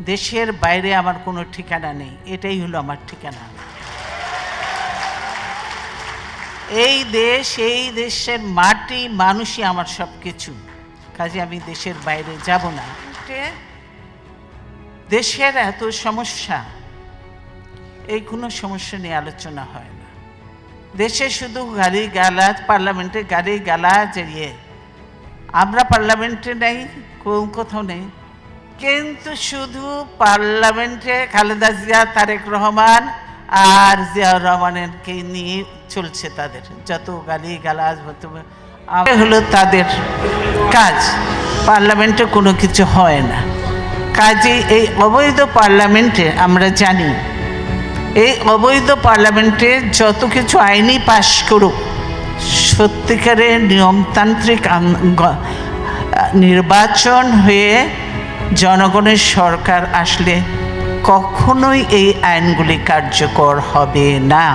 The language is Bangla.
দেশের বাইরে আমার কোনো ঠিকানা নেই। এটাই হলো আমার ঠিকানা। এই দেশ এই দেশের মাটি মানুষই আমার সব কিছু কাজে আমি দেশের বাইরে যাব না। দেশের এত সমস্যা এই কোনো সমস্যা নিয়ে আলোচনা হয় না। দেশে শুধু গাড়ি গালাজ পার্লামেন্টে গাড়ি গালাজ ইয়ে আমরা পার্লামেন্টে নেই কোন কোথাও নেই। কিন্তু শুধু পার্লামেন্টে খালেদা জিয়া, তারেক রহমান আর জিয়াউর রহমানকে নিয়ে চলছে তাদের। যত গালি গালাজ হলো তাদের কাজ। পার্লামেন্টে কোনো কিছু হয় না। কাজে এই অবৈধ পার্লামেন্টে আমরা জানি, এই অবৈধ পার্লামেন্টে যত কিছু আইনি পাশ করুক, সত্যিকারের নিয়মতান্ত্রিক নির্বাচন হয়ে জনগণের সরকার আসলে কখনোই এই আইনগুলি কার্যকর হবে না।